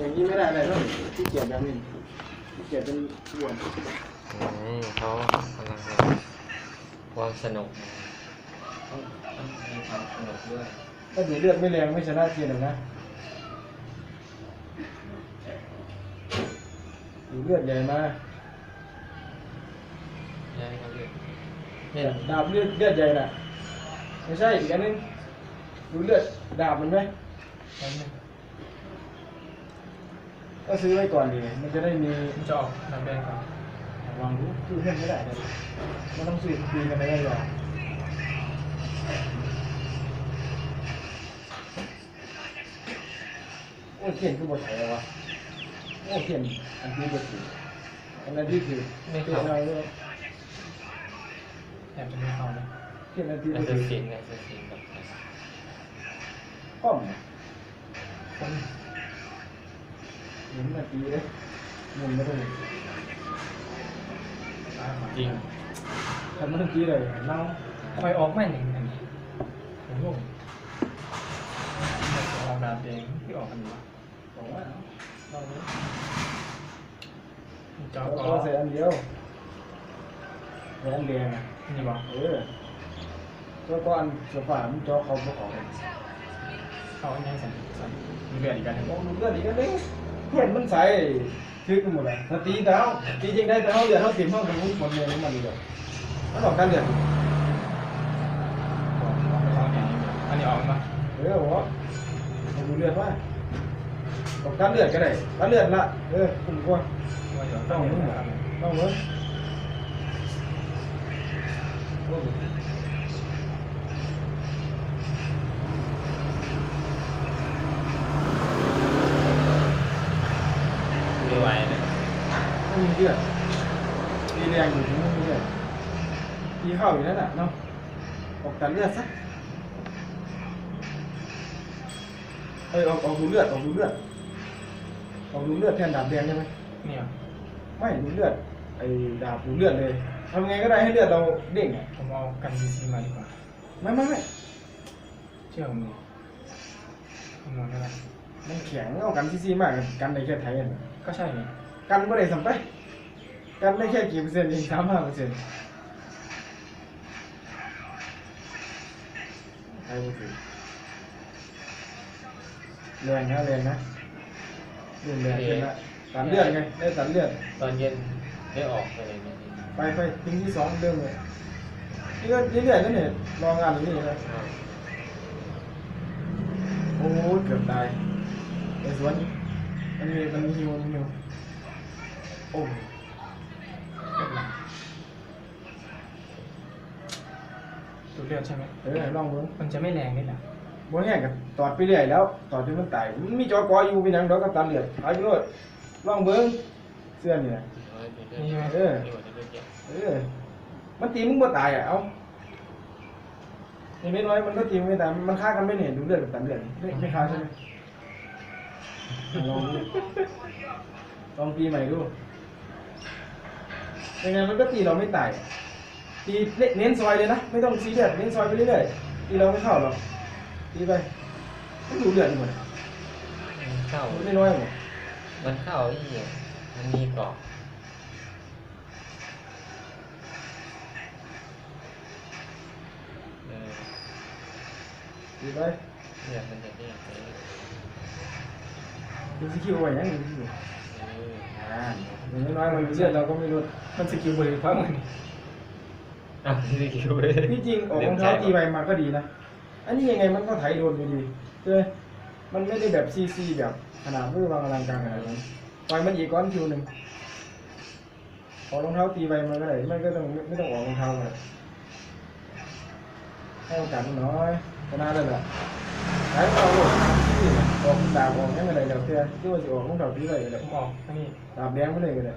อย่างนี้ไม่ได้เลยต้องที่เกียจแบบนี้ที่เกียจเป็นอ้วนอืมเขากำลังความสนุกต้องต้องมีความสนุกด้วย ถ้าดูเลือดไม่แรงไม่ชนะเทียนหรอกนะดูเลือดใหญ่มาใช่ครับพี่เนี่ยดาบเลือดเลือดใหญ่น่ะไม่ใช่อีกอันนึงดูเลือดดาบมันไหม ก็ซื้อไว้ก่อนดิมันจะได้มีมันจะออกน้ำแดงก่อนวางรู้ซื้อเพื่อนไม่ได้เลยมันต้องซื้อปีกันไปได้หรอโอ้ยเขียนคือบทไหนวะโอ้ยเขียนอันที่บทถืออันนั้นที่ถือไม่เขียเข้านอะไรด้วยแอบจะไม่เข้าเลยเขียนอันที่บแอทสถือซินแอสซินแบบป้อม คน หมุนนาทีเลยหมุนไม่ได้ตายมาจริงทำมาทันทีเลยเน่าคอยออกไม่หนึ่งอันนี้ผมงงแต่ออกดาบแดงที่ออกกันอยู่วะบอกว่าเน่าเลยจอเราก็ก็ใส่อันเดียวใส่อันแดงอะนี่บอกเออแล้วก็อันสฝามันจอเขาบอกออกเข้าอันยังใส่ใส่มีเลือดอีกกันมองดูเลือดอีกอันนึง เพื่อนมันใส่ทึกกันหมดเลยถ้าตีเท้าตีจริงได้แต่เขาเลือดเขาติ่มเขาตรงนู้นหมดเลยนี่มันเลยมันออกการเลือดบอกเข้าอันนี้อันนี้ออกมาเออวะมาดูเลือดว่าออกการเลือดก็ได้การเลือดละเออคุณกลัวว่าอยู่ต้ต้อองงมึมึงงอะครับต้องมึงโอ้ย ไม่ไหวเลย ไม่มีเลือดตีแรงอยู่ถึงไม่มีเลือดตี เข้าอยู่นั่นแหละเนาะออกการเลือดซะเอ้ยออกออกดูเลือดออกดูเลือดออกดูเลือดแทนดาบแดงได้ไหมเนี่ยไม่ดูเลือดไอ้ดาบดูเลือดเลยทำไงก็ได้ให้เลือดเราเด้งอะผมเอากันดีซีมาดีกว่าไม่ไม่ไม่เชื่อผมดิคำนวณก็ได้มันแข็งเอากันซีๆมากกันได้แค่ไทยอะก็ใช่ไงกันไม่ได้สัมไปกันได้แค่กี่เปอร์เซ็นต์เองสามห้าเปอร์เซ็นต์ ไทยบ่ถือแรงนะแรงนะเลือดแรงขึ้นละตัดเลือดไงได้ตัดเลือดตอนเย็นได้ออกไปเลยเนี่ยไปไปทิ้งที่สองเริ่มเลยนี่ก็เรื่อยๆนั่นเนี่ยรองานอย่างนี้นะครับโอ้ยเกือบตายในสวนมันมีมันมีหิวมันมีหิวโอ้ ยดูเลือดใช่ไหมเออลองดูมันจะไม่แรงนี่แหละบ่แห้งกับตอดไปเรื่อยแล้วตอดจนมันตายมันมีจอกออยู่เป็นหยังดอกกับตันเลือดเอาอยู่โลดลองเบิ่งเสื้อนี่นะนี่ไหมเออเออมันตีมึงบ่ตายอะเอาอย่างน้อยๆมันก็ตีมึงไม่ตายมันฆ่ากันไม่เห็นดูเลือดกับตันเลือดไม่ไม่ฆ่าใช่ไหมลองดูลองตีใหม่ดูยังไงมันก็ตีเราไม่ตายอะ ตีเน้นซอยเลยนะ ไม่ต้องซีเรียสเน้นซอยไปเรื่อยๆตีเราไม่เข้าหรอกตีไปมันดูเลือดหมดอะมันเข้าไม่น้อยหมดมันเข้าที่มันมีเกาะเออตีไปเลือดมันจะเด้งไปเออดูสกิลไว้ยังดูสกิลอ่าอย่างน้อยๆมันเลือดเราก็ไม่ลดมันสกิลบริฟ้ามันนี่ อะนี่คิวเลยที่จริงออกรองเท้าตีไปมาก็ดีนะ อันนี้ยังไงมันก็ไถโดนอยู่ดีใช่ไหมมันไม่ได้แบบซีซีแบบขนาดมือวางอลังการขนาดนั้นปล่อยมันอีกก้อนคิวหนึ่งออกรองเท้าตีไปมันก็ได้ไม่ก็ต้องไม่ต้องออกรองเท้าเลยให้โอกาสมันน้อยชนะเลยแหละไอ้เราลูกที่ออกดาบออกยังไงเดี๋ยวเพื่อที่ว่าจะออกรองเท้าตีไปเลยผมออกอันนี้ดาบแดงไปเลยก็ได้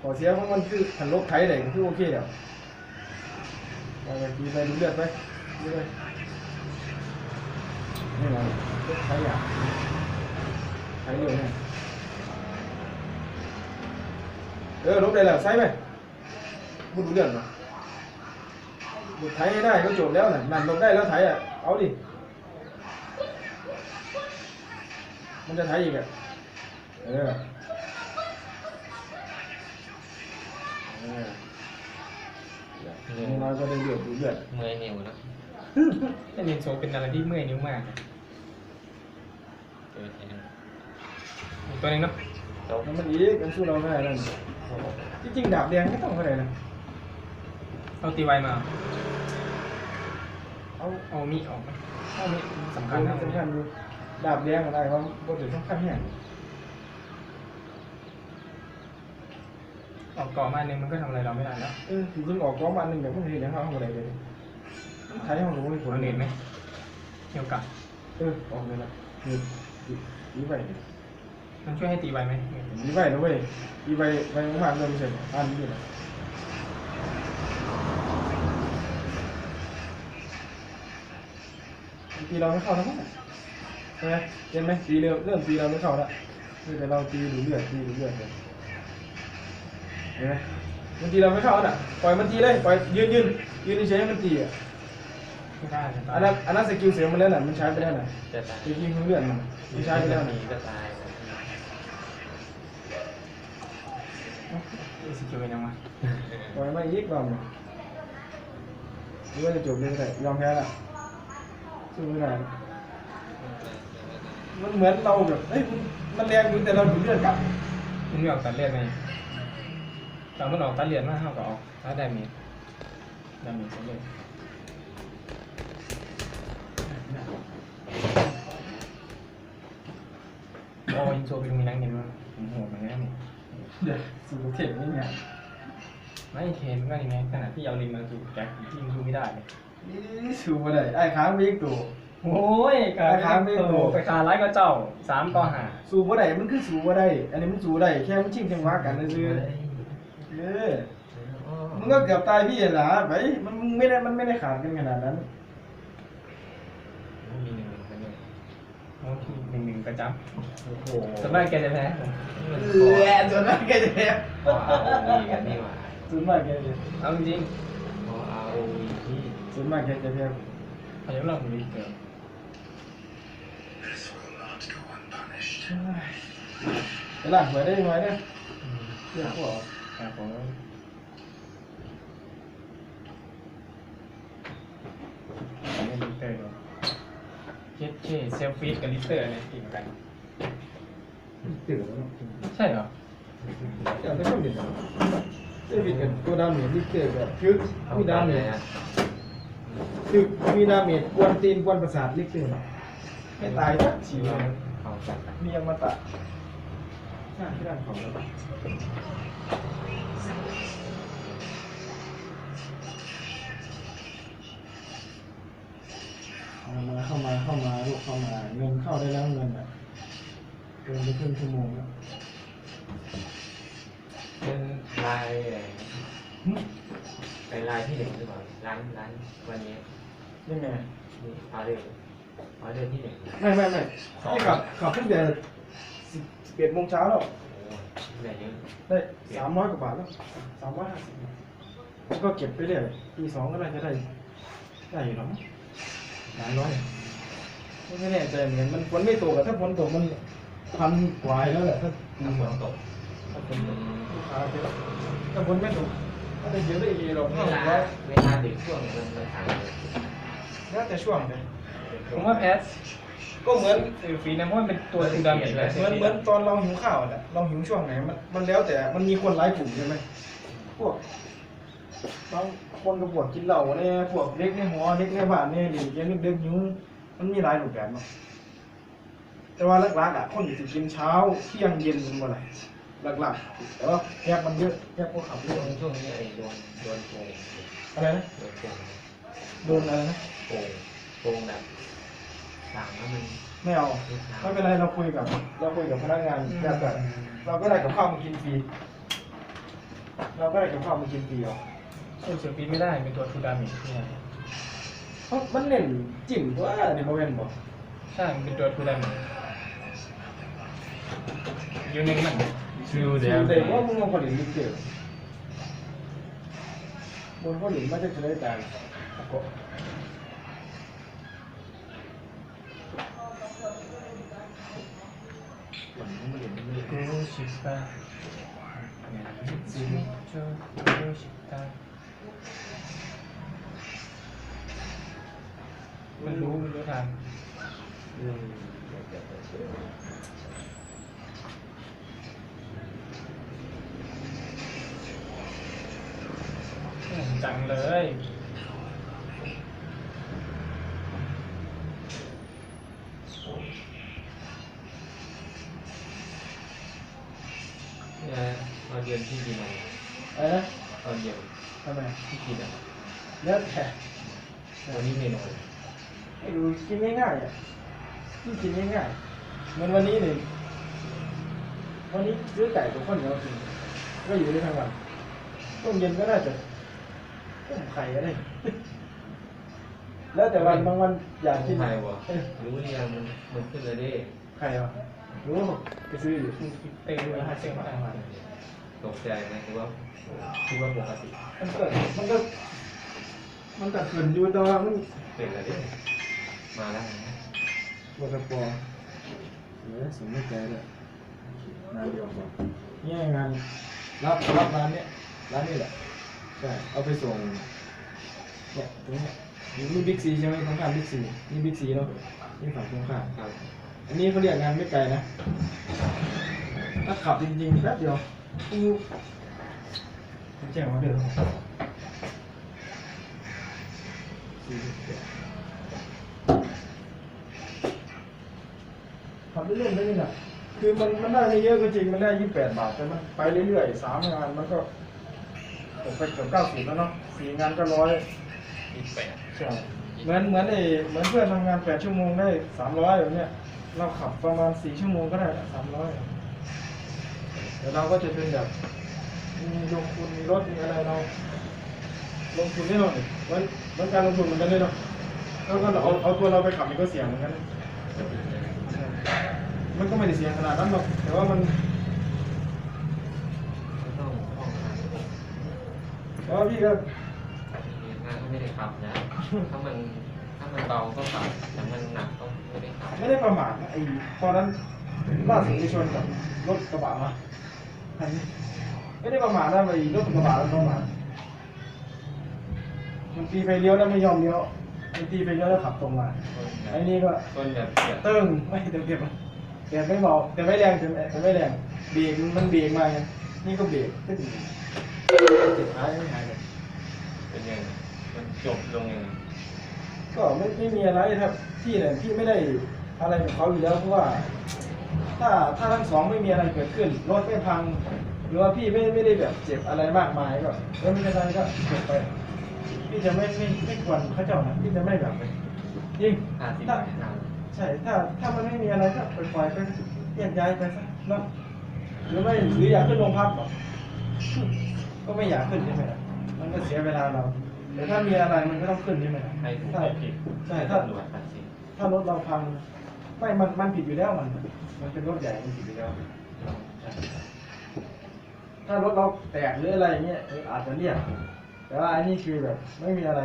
ขอเสียของมันคือหันลบไทยเลยก็คือโอเคเดี๋ยวไปไปตีไปดูเลือดไปดูไปนี่ไงลบไทยอะไทยเร็วเนี่ยเออลบได้แล้วใส่ไหมพูดดูเลือดเหรอหลุดไถให้ได้ก็จบแล้วน่ะนั่นลงได้แล้วไถอะเอาดิมันจะไถอีกอะเออ อออย่างน้อยก็ได้เลือดดูเลือดเมื่อยนิ้วแล้วไอ้เรียนโซเป็นอะไรที่เมื่อยนิ้วมากเกิดเองอีกตัวหนึงเนาะจบแล้วมันอีกมันสู้เราไม่ได้นั่นที่จริงดาบแดงไม่ต้องเท่าไหร่นะเอาตีไวมาเอาเอามีดออกไหมเอามีดสำคัคัญญนะสำคัญอยู่ดาบแดงอะไรวะบนถึงสำคัญเนี่ย ออกก่อมาหนึ่งมันก็ทำอะไรเราไม่ได้แล้วเออจริงๆออกก้อมอันหนึ่งแต่พวกนี้เดี๋ยวเขาทำอะไรเลยใช้ห้องรู้ไม่ผลเอาเน็ตไหมเกี่ยวกับเออออกเลยละนี่นี่ไปมันช่วยให้ตีไวไหมนี่ไปนะเว้ยนี่ไปไปมากๆเลยไม่ใช่อันนี้นะตีเราไม่เข้าทั้งนั้นใช่ไหมเห็นไหมตีเริ่มเริ่มตีเราไม่เข้าแล้วคือแต่เราตีดูเลือดตีดูเลือดเลย เห็นไหมมันตีเราไม่เข้าน่ะปล่อยมันตีเลยปล่อยยืนยืนยืนเฉยๆให้มันตีอะไม่ได้จะตายอันนั้นอันนั้นสกิลเสียมันแล้วน่ะมันใช้ไปแล้วน่ะจะตายสกิลของเลือดมันมันใช้ไปแล้วน่ะมีก็ตายเอสกิลเป็นยังไงปล่อยมาอีกรอบหนึ่งหรือว่าจะจบเลยก็ได้ยอมแพ้ละสู้ไม่ได้มันเหมือนเราแบบเฮ้ยมันมันแรงอยู่แต่เราดูดเลือดกลับมันไม่ออกตัดเลือดไหม ตอนมันออกตัดเลือดมากเท่ากับออกถ้าได้มีได้มีตัดเลือดโอ้ยิงโซเป็นมีนังเห็นว่าผมโหดเหมือนกันนี่เดี๋ยวสู้เข็มนี่ไงไม่เทนก็ยังไงขนาดที่เอาลิงมาสู่แจ็คที่ยิงสู้ไม่ได้เลยนี่สู้มาได้ไอ้ค้างวิ่งตัวโอ้ยการค้างไม่โตไปคาร้ายก็เจ้าสามต่อห้าสู้มาได้มันคือสู้มาได้ อันนี้มันสู้ได้แค่มันชิงจังหวะกันนะซื้อๆ เออมึงก็เกือบตายพี่เหรอไปมันมึงไม่ได้มันไม่ได้ขาดกันขนาดนั้นมีหนึ่งหนึ่งคนหนึ่งโอ้ทีหนึ่งหนึ่งประจโอ้โหำสวนมากแกจะแพ้ผมมันเอคออส่วนมากแกจะแพ้คอเอาวีกันนี่หว่าส่วนมากแกจะเอาจริงคอเอาวีที่ส่วนมากแกจะแพ้ๆเขาจะเล่าผมดีเกินเวลาหวยได้หวยเนี่ยเรื่องพวก ครับผมผมไม่ลิเตอร์เลยเคสเคเซลฟีดกับลิเตอร์เนี่ยกินกัน ตื่นแล้วใช่เหรออยากได้ชอบดิบเจอบิดกันตัวดาเมจที่เกิดแบบคือเอามีดาตามเมเลยจนะคือมีดาเมจกวนตีนกวนประสาทลิกเตอร์ไม่ตายทักชีเลยเอาจัดมีอมตะ หน้าที่ด้านของเราเอามาเข้ามาเข้ามาลูกเข้ามาเงินเข้าได้แล้วเงินอะเกินไปครึ่งชั่วโมงแล้วเป็นลายอะไรเป็นลายที่หนึ่งหรือเปล่าร้านร้านวันนี้ยังไงนี่ออเดอร์ออเดอร์ที่หนึ่งไม่ไม่ไม่นี่ขับขับตั้งแต่สิบ เอ็ดโมงเช้าแล้วโอ้เหนื่อยเยอะได้สามร้อยกว่าบาทแล้วสามร้อยห้าสิบแล้วก็เก็บไปเรื่อยปีสองก็น่าจะได้ ได้อยู่หรอมั้งหลายร้อยไม่แน่ใจเหมือนกันมันฝนไม่ตกอะถ้าฝนตกมันพันกว่าแล้วแหละถ้าถ้าฝนตกถ้าฝนตกลูกค้าเยอะถ้าฝนไม่ตกก็จะเยอะได้อีกหรอกเวห้าลาร้อยเวลาดึกช่วงมันมันขายเลยแล้วแต่ช่วงเลยผมว่าแพส ก็เหมือนเซลฟีดนะเพราะมันเป็นตัวตูดาเมจเลยเหมือนเหมือนตอนเราหิวข้าวแหละเราหิวช่วงไหนมันมันแล้วแต่มันมีคนไลฟ์กลุ่มใช่ไหมพวกบางคนก็ปวดกินเหล้าเนี่ยพวกเล็กในหอเล็กในบ้านเนี่ยดิเกมเด็กๆหิวมันมีหลายรูปแบบเนาะแต่ว่าหลักๆอะคนที่สิกินเช้าเที่ยงเย็นเป็นวันไรหลักๆแต่ว่าแยกมันเยอะแยกพวกขับเยช่วอะงช่วงนี้ไอ้โดนโดนโกงอะไรนะโดนโกงโดนอะไรนะโกงโกงแบบ สั่งแล้วมันไม่เอาลูกค้าไม่เป็นไรเราคุยกับ เราคุยกับพนักงานแบบแบบเราก็ได้กับข้าวมากินฟรีเราก็ได้กับข้าวมากินฟรีเอาเซลฟีดไม่ได้เป็นตัวตูดาเมจเนี่ยเพราะมันเน้นจิ้มตัวในโมเมนต์บอกใช่มันเป็นตัวทูดาเมจยูนิงมันชิวเดี๋ยวว่ามึงเอาผลิตลิเกอร์บนเขาหลินมาจะเลยแต่ก็ กูชิบะจิโจกูชิบะมันรู้มันรู้ทันอืมจังเลยเนี่ เย็นที่กินอะไรอะไรนะตอนเย็นทำไมที่กินอะไรแล้วแต่วันนี้เมนูอะไรให้ดูกินง่ายๆอะที่กินง่ายๆเหมือนวันนี้เลยวันนี้ซื้อไก่กับข้าวเหนียวกินก็อยู่ได้ทั้งวันต้มเย็นก็น่าจะต้มไข่ก็ได้ แล้วแต่วันบางวันอยากกินไทยบ่เอ้ยรู้หรือยังมันมันขึ้นเลยดิไข่เหรอรู้ไปซื้ออยู่เต็มเลยห้าเส้นต่างวัน ตกใจไหมคือว่าคือว่าปกติมันก็มันก็ มันก็ขึ้นอยู่แต่ว่ามันเป็นอะไรดิมาแล้วนะบกปอเออสมไม่ใจเลยงานเดียวก่อนเนี่ยงานรับรับร้านเนี้ยร้านนี้แหละใช่เอาไปส่งเนี่ยตรงเนี้ยนี่บิ๊กซีใช่ไหมตรงข้ามบิ๊กซีนี่บิ๊กซีเนาะนี่ฝั่งตรงข้ามครับ อันนี้เขาเรียกงานไม่ไกลนะถ้าขับจริงๆแป๊บเดียวอู้ แจ้งมาเดือดขับเล่นๆได้นี่นะคือมันมันได้ไม่เยอะก็จริงมันได้ยี่สิบแปดบาทแต่มันไปเรื่อยๆสามงานมันก็ตกไปเกือบเก้าสิบแล้วเนาะสี่งานก็ร้อยยี่สิบแปดใช่เหมือนเหมือนไอ้เหมือนเพื่อนทำงานแปดชั่วโมงได้สามร้อยแบบเนี้ยเราขับประมาณสี่ชั่วโมงก็ได้สามร้อย เดี๋ยวเราก็จะเป็นแบบมีลงทุนมีรถมีอะไรเรา ลงทุนแน่นอนเหมือนเหมือนการลงทุนเหมือนกันเลยเนาะแล้วก็เอาเอาตัวเราไปขับมันก็เสี่ยงเหมือนกันใช่มันก็ไม่ได้เสี่ยงขนาดนั้นหรอกแต่ว่ามันก็ต้องห้องพักแต่ว่าพี่ก็งานก็ไม่ได้ขับนะถ้ามันถ้ามันเบาก็ขับแต่มันหนักก็ไม่ได้ขับไม่ได้ประมาทนะไอ้ตอนนั้นล่าสุดไปชนกับรถกระบะมาอันนี้ ไม่ได้ประมาทนะไอ้รถกระบะแล้วประมาทมันตีไฟเลี้ยวแล้วไม่ยอมเลี้ยวมันตีไฟเลี้ยวแล้วขับตรงมาไอ้นี่ก็คนแบบเสียดเติ้งไม่เต็มเต็มแต่ไม่เบาแต่ไม่แรงแต่ไม่แต่ไม่แรงเบรกมันเบรกมาไงนี่ก็เบรกตึ้งสุดท้ายไม่หายเลยเป็นยังไงมันจบลงยังไงก็ไม่ไม่มีอะไรครับพี่เนี่ยพี่ไม่ได้อะไรกับเขาอยู่แล้วเพราะว่า ถ้าถ้าทั้งสองไม่มีอะไรเกิดขึ้น รถไม่พัง หรือว่าพี่ไม่ไม่ได้แบบเจ็บอะไรมากมายก็เออไม่เป็นไรก็จบไป พี่จะไม่ไม่ไม่ควรเขาเจ้านะพี่จะไม่แบบยิ่งห้าสิบถ้าบาทห้าใช่ถ้าถ้ามันไม่มีอะไรก็ปล่อยๆไปแยกย้ายไปซะเนาะหรือไม่หรืออยากขึ้นโรงพักเหรอก็ไม่อยากขึ้นใช่ไหมล่ะมันก็เสียเวลาเรา แต่ถ้ามีอะไรมันก็ต้องขึ้นใช่ไหมล่ะให้ถูกถ้าให้ผิดใช่ให้ถ้าตำรวจตัดสินถ้ารถเราพัง ไม่มันมันผิดอยู่แล้วมัน มันเป็นรถใหญ่มันผิดอยู่แล้ว ถ้ารถเราแตกหรืออะไรเงี้ยเอออาจจะเรียก แต่ว่าอันนี้คือแบบ ไม่มีอะไร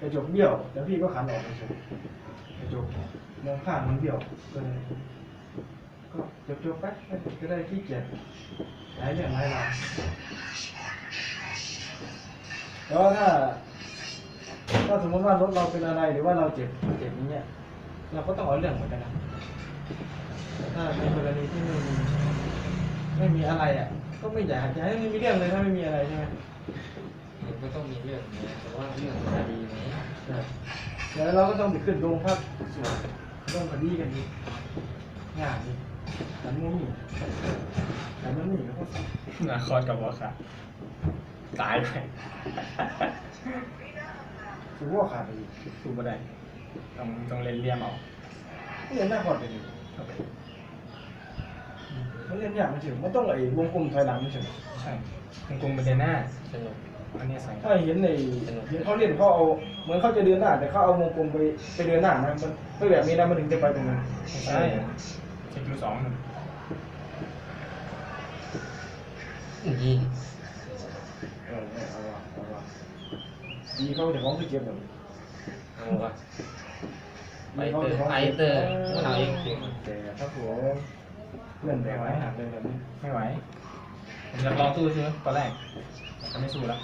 กระจกเบี้ยวแต่พี่ก็ขันออกเฉยกระจกมองข้างมันเบี้ยวก็เลยก็จบๆไปก็ได้ขี้เกียจหลายเรื่องหลายราวแต่ว่าถ้าถ้าสมมติว่ารถเราเป็นอะไรหรือว่าเราเจ็บเจ็บอย่างเงี้ย เราก็ต้องเอาเรื่องเหมือนกันนะแต่ถ้าในกรณีที่ไม่มีไม่มีอะไรอะ ก็ไม่อยากจะให้ไม่มีเรื่องเลยถ้าไม่มีอะไรใช่ไหมมันก็ต้องมีเรื่องนะแต่ว่าเรื่องคดีไหมใช่แล้วเราก็ต้องไปขึ้นโรงพักส่วนต้องคดีกันอีกงานนี้แต่มันมีแต่มันมีแล้วก็นาคอดกับวัวค่ะตายไปถือว่าขาดไปอีกสู้ไม่ได้ ต้องต้องเล่นเลี่ยมเอาไม่เห็นหน้าขอดไปอีกมันเล่นยากไม่ใช่มันต้องไอ้วงกลมถอยหลังไม่ใช่ใช่คงคงเป็นเดินหน้าสนุกอันนี้ใส่ถ้าเห็นในเห็นเขาเล่นเขาเอาเหมือนเขาจะเดินหน้า แต่เขาเอาวงกลมไปไปเดินหน้านะมันไม่แบบนี้นะมันถึงจะไปตรงนั้นไม่ใช่เช็คดูสองหนึ่งยิงเออเอาว่ะเอาว่ะดีเขาจะฟ้องไปเก็บแบบเอาวะ ไปเตอร์ไปเตอร์พวกเราเองจริงแต่ถ้าผัวเพื่อนแบกไว้หักเลยแบบนี้ไม่ไหวผมจะลองสู้ใช่ไหมตอนแรกแต่ไม่สู้แล้ว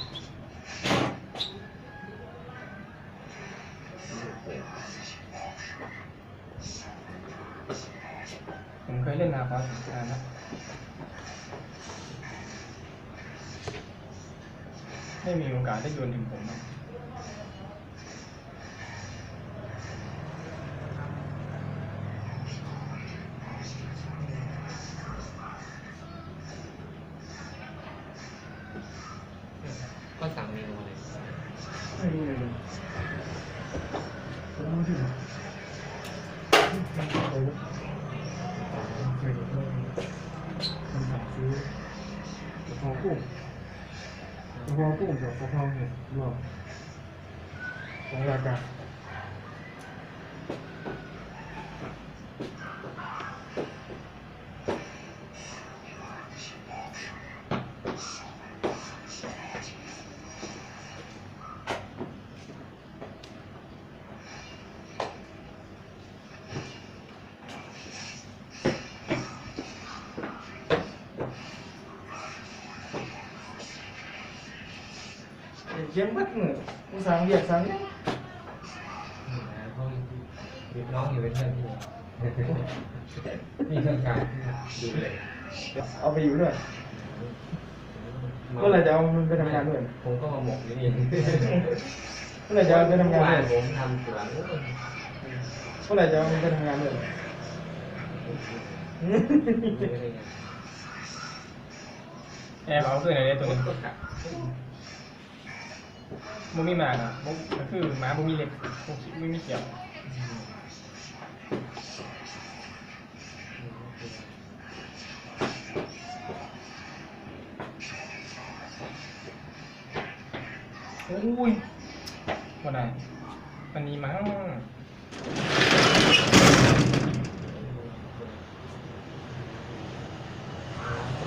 ผมเคยเล่นนาคอสนานนะไม่มีโอกาสได้โยนถึงผมนะ ก็สั่งเมนูเลย ไม่มีเลยผมไม่ถึงมันเคยเคยมันหาซื้ อกระเพรากุ้งกระเพรากุ้งกับกระเพราเห็ดรวมสองรายการ เขียนบัดมือกูสั่งเรียกสั่งเนี่ย ห้องน้อ งอยู่เป็นเพื่อนพี่มีเครื่องการดูเลยเอาไปอยู่ด้วยเมื่อไหรจะเอามันไปทำงานด้วยผมก็มาหมกอยู่นี่เมื่อไหรจะเอาไปทำงานบ้าด้วยผมทำสวนเมื่อไหรจะเอามันไปทำงานด้วยแอบเอาขึ้นอะไรตัวนึ งมุมีหมาอะมุก็คือหมาบุมีเล็บบุไม่มีเขียวอุ้ยวันไหนวันนี้มั้ง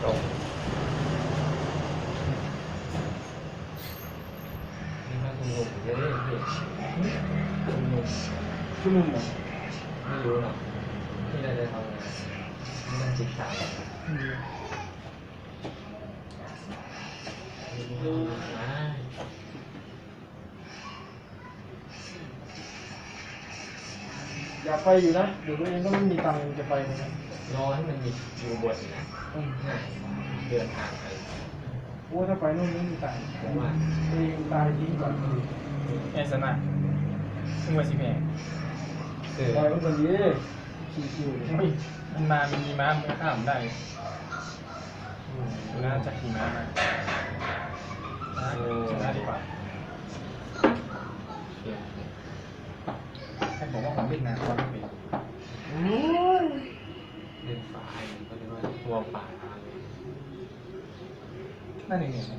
ตรงนี่ถ้าคุณหนุ่มจะได้พี่คุณหนุ่ม ชั่วโมงเหรอ ไม่รู้หรอกที่เราจะทำงาน ไม่ต้องศึกษานะอยากไปอยู่นะเดี๋ยวตัวเองก็ไม่มีตังค์จะไปเหมือนกันรอให้มันมีอยู่บทนะง่ายเดินทางไปโอ้ถ้าไปนู่นไม่มีตังค์ผมว่าตัวเองตายทิ้งก่อนดีแอนสนะซึ่งว่าสิแพงคือปล่อยมันคนดี ชิวๆเลยอุ้ยมันมามันมีม้ามันก็ข้ามได้ดูน่าจะขี่ม้ามาชนะดีกว่าให้ผมว่าผมเล่นนาคอสไม่เป็นเล่นฝาเขาเรียกว่าวัวป่าน่าเหนื่อยๆนะ